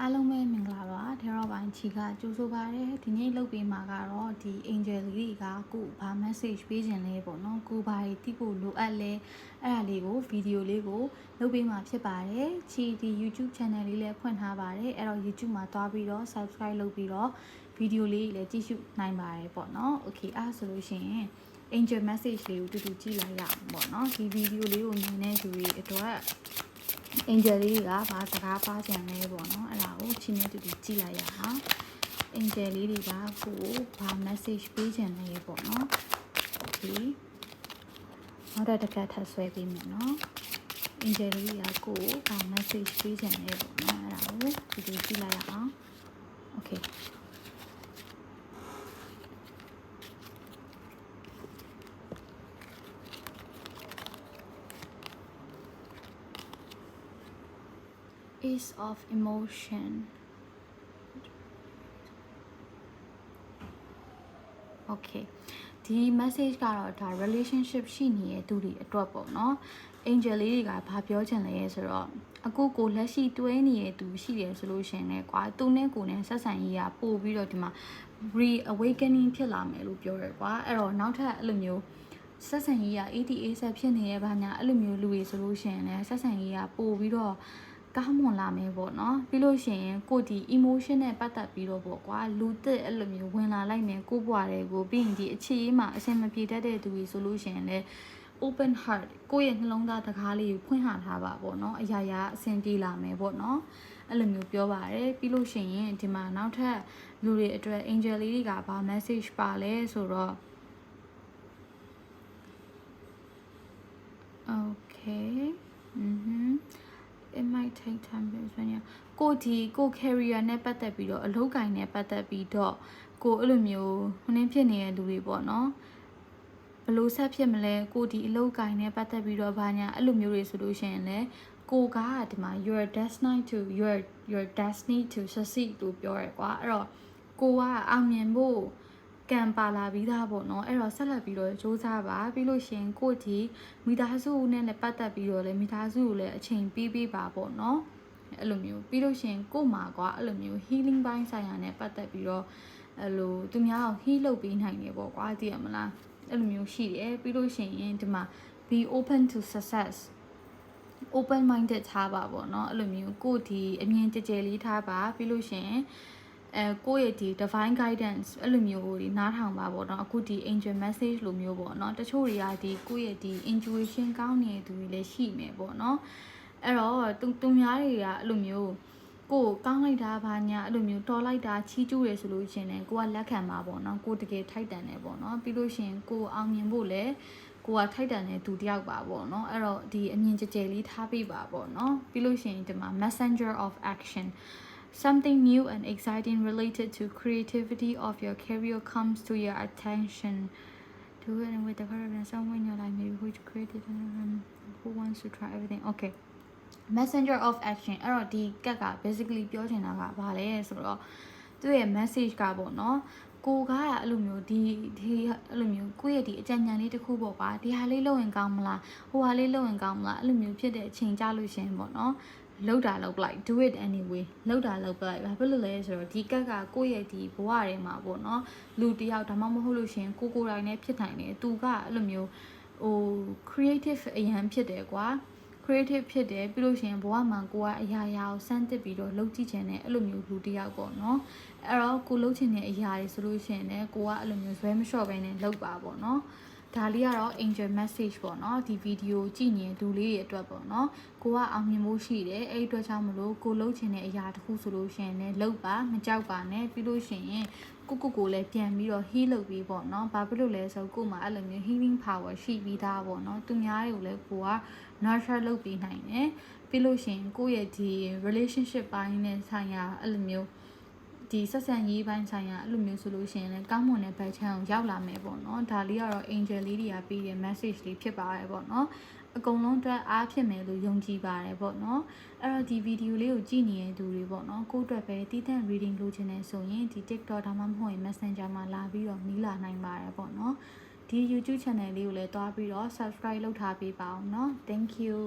အားလုံးပဲမင်္ဂလာပါထေရောပိုင်းချီကကြိုးဆိုပါရစေဒီနေ့လုပ်ပေးမှာကတော့ဒီ angel လေးတွေကကိုဘာ message ပေးခြင်းလဲပေါ့နော်ကိုဘာတွေတိဖို့လိုအပ်လဲအဲ့ဒါလေးကိုဗီဒီယိုလေးကိုလုပ်ပေးမှာဖြစ်ပါတယ်ချီဒီ YouTube channel လေးလည်းဖွင့်ထားပါတယ်အဲ့တော့ YouTube မှာတွားပြီးတော့ subscribe လုပ်ပြီးတော့ဗီဒီယိုလေးလည်းကြည့်ရှုနိုင်ပါတယ်ပေါ့နော် okay အဲ့ဆိုလို့ရှိရင် angel message လေးကိုတူတူကြည့်လိုက်ရအောင်ပေါ့နော်ဒီဗီဒီယိုလေးကိုမြင်တဲ့သူတွေအတွက် angel လေးတွေကဘာစကားပါကြံလဲပေါ့နော်အဲ့ဒါကိုချင်းချင်းတူတူကြည့်လိုက်ရအောင် angel လေးတွေကကိုဘာ message ပေးကြံလဲပေါ့နော် okay နောက်တစ်ခါထပ်ဆွဲပေးမယ်နော် angel လေးတွေကကိုဘာ message ပေးကြံလဲပေါ့နော်အဲ့ဒါကိုတူတူကြည့်လိုက်ရအောင် okay is of emotion okay ဒီ message ကတော့ဒါ relationship ရှိနေတဲ့သူတွေအတွက်ပေါ့နော် angel လေးတွေကဘာပြောချင်လဲဆိုတော့အခုကိုလက်ရှိတွဲနေတဲ့သူရှိတယ်ဆိုလို့ရှင်ねကွာသူနဲ့ကိုနဲ့ဆက်ဆံရေးကပို့ပြီးတော့ဒီမှာ re awakening ဖြစ်လာမယ်လို့ပြောရကွာအဲ့တော့နောက်ထပ်အဲ့လိုမျိုးဆက်ဆံရေးက ATA ဆက်ဖြစ်နေရဲ့ဘာညာအဲ့လိုမျိုးလူတွေဆိုလို့ရှင်ねဆက်ဆံရေးကပို့ပြီးတော့ ကောင်းမွန်လာမယ်ပေါ့နော်ပြီးလို့ရှိရင်ကိုဒီ emotion နဲ့ပတ်သက်ပြီးတော့ပေါ့ကွာလူတစ်အဲ့လိုမျိုးဝင်လာလိုက်မယ်ကိုဘွားတွေကိုပြီးရင်ဒီအခြေအေးမှာအဆင်မပြေတတ်တဲ့သူတွေဆိုလို့ရှိရင်လည်း open heart ကိုယ့်ရဲ့နှလုံးသားတကားလေးကိုဖွင့်ဟထားပါပေါ့နော်အရာရာအဆင်ပြေလာမယ်ပေါ့နော်အဲ့လိုမျိုးပြောပါတယ်ပြီးလို့ရှိရင်ဒီမှာနောက်ထပ်လူတွေအတွက် angel လေးတွေကဘာ message ပါလဲဆိုတော့ okay mhm it might take time to when you ကိုဒီကို career နဲ့ပတ်သက်ပြီးတော့အလုပ်ကိုင်နဲ့ပတ်သက်ပြီးတော့ကိုအဲ့လိုမျိုးဟိုနှင်းဖြစ်နေတဲ့လူတွေပေါ့နော်ဘလို့ဆက်ဖြစ်မလဲကိုဒီအလုပ်ကိုင်နဲ့ပတ်သက်ပြီးတော့ဘာညာအဲ့လိုမျိုးတွေဆိုလို့ရှိရင်လည်းကိုကဒီမှာ your destiny to your your destiny to succeed လို့ပြောရဲကွာအဲ့တော့ကိုကအောင်မြင်ဖို့ ကံပါလာပြီးသားပေါ့နော်အဲ့တော့ဆက်လက်ပြီးတော့စူးစမ်းပါပြီးလို့ရှိရင်ကိုဒီမိသားစုနဲ့လည်းပတ်သက်ပြီးတော့လည်းမိသားစုကိုလည်းအချိန်ပေးပေးပါပေါ့နော်အဲ့လိုမျိုးပြီးလို့ရှိရင်ကို့မှာကွာအဲ့လိုမျိုး healing ဘိုင်းဆိုင်ရာနဲ့ပတ်သက်ပြီးတော့အဲ့လိုသူများကို heal လုပ်ပေးနိုင်တယ်ပေါ့ကွာသိရမလားအဲ့လိုမျိုးရှိတယ်ပြီးလို့ရှိရင်ဒီမှာ be open to success open minded ထားပါပေါ့เนาะအဲ့လိုမျိုးကို့ဒီအမြင်ကြဲကြဲလေးထားပါပြီးလို့ရှိရင် အဲကိုယ့်ရဲ့ဒီ divine guidance အဲ့လိုမျိုးတွေနားထောင်ပါပေါ့နော်အခုဒီ angel message လိုမျိုးပေါ့နော်တချို့တွေကဒီကိုယ့်ရဲ့ဒီ intuition ကောင်းနေတဲ့သူတွေလည်းရှိမယ်ပေါ့နော်အဲ့တော့သူသူများတွေကအဲ့လိုမျိုးကိုကောင်းလိုက်တာဘာညာအဲ့လိုမျိုးတော်လိုက်တာချီးကျူးရယ်ဆိုလို့ရှင်လဲကိုကလက်ခံပါပေါ့နော်ကိုတကယ်ထိုက်တန်တယ်ပေါ့နော်ပြီးလို့ရှင်ကိုအောင်မြင်ဖို့လဲကိုကထိုက်တန်တဲ့သူတယောက်ပါပေါ့နော်အဲ့တော့ဒီအမြင်ကြကြလေးထားပြပါပေါ့နော်ပြီးလို့ရှင်ဒီမှာ messenger of action something new and exciting related to creativity of your career comes to your attention do it and with the purpose and someone in your life maybe who created and who wants to try everything okay messenger of action အဲ့တော့ဒီကက်က basically ပြောချင်တာကဘာလဲဆိုတော့သူ့ရဲ့ message ကပေါ့နော်ကိုကအဲ့လိုမျိုးဒီဒီအဲ့လိုမျိုးကိုယ့်ရဲ့ဒီအကြံဉာဏ်လေးတစ်ခုပေါ့ပါဒီဟာလေးလုပ်ရင်ကောင်းမလားဟိုဟာလေးလုပ်ရင်ကောင်းမလားအဲ့လိုမျိုးဖြစ်တဲ့အချိန်ကြလို့ရှင်ပေါ့နော် လောက်တာလောက်လိုက် do it anyway လောက်တာလောက်လိုက်ဘာဖြစ်လို့လဲဆိုတော့ဒီကက်ကကိုယ့်ရဲ့ဒီဘဝထဲမှာပေါ့နော်လူတယောက်ဒါမှမဟုတ်လို့ရှင်ကိုကိုယ်တိုင်နဲ့ဖြစ်နိုင်တယ်သူကအဲ့လိုမျိုးဟို creative အရန်ဖြစ်တယ်ကွာ creative ဖြစ်တယ်ပြီးလို့ရှိရင်ဘဝမှာကိုကအရာရာကိုစမ်းသစ်ပြီးတော့လုပ်ကြည့်ချင်တယ်အဲ့လိုမျိုးလူတစ်ယောက်ပေါ့နော်အဲ့တော့ကိုလုပ်ချင်တဲ့အရာတွေဆိုလို့ရှိရင်လည်းကိုကအဲ့လိုမျိုးဇွဲမလျှော့ဘဲနဲ့လုပ်ပါပေါ့နော် ဒါလေးကတော့ angel message ပေါ့နော်ဒီဗီဒီယိုကြည့်နေတဲ့သူလေးတွေအတွက်ပေါ့နော်ကိုကအောင်မြင်မှုရှိတယ်အဲ့ဒီအတွက်ကြောင့်မလို့ကိုလှုပ်ချင်တဲ့အရာတစ်ခုဆိုလို့ရှိရင်လည်းလှုပ်ပါမကြောက်ပါနဲ့ပြီးလို့ရှိရင်ကိုကိုကိုလည်းပြန်ပြီးတော့ heal လုပ်ပြီးပေါ့နော်ဘာဖြစ်လို့လဲဆိုတော့ကို့မှာအဲ့လိုမျိုး healing power ရှိပြီးသားပေါ့နော်သူများတွေကိုလည်းကိုက nurture လုပ်ပေးနိုင်တယ်ပြီးလို့ရှိရင်ကိုယ့်ရဲ့ဒီ relationship ပိုင်းနဲ့ဆိုင်ရာအဲ့လိုမျိုး ဒီဆက်ဆံရေးပိုင်းဆိုင်ရာအဲ့လိုမျိုးဆိုလို့ရှိရင်လည်းကောင်းမွန်တဲ့ဘက်ချမ်းကိုရောက်လာမယ်ပေါ့နော်ဒါလေးကတော့ angel လေးတွေကပေးတဲ့ message လေးဖြစ်ပါတယ်ပေါ့နော်အကုန်လုံးအတွက်အားဖြစ်မယ်လို့ယုံကြည်ပါတယ်ပေါ့နော်အဲ့တော့ဒီဗီဒီယိုလေးကိုကြည့်နေတဲ့သူတွေပေါ့နော်ကိုယ့်အတွက်ပဲတည်တဲ့ reading လုပ်ချင်တယ်ဆိုရင်ဒီ TikTok ဒါမှမဟုတ်ရင် Messenger မှာလာပြီးတော့မီးလာနိုင်ပါတယ်ပေါ့နော်ဒီ YouTube channel လေးကိုလည်းတွားပြီးတော့ subscribe လုပ်ထားပေးပါအောင်เนาะ thank you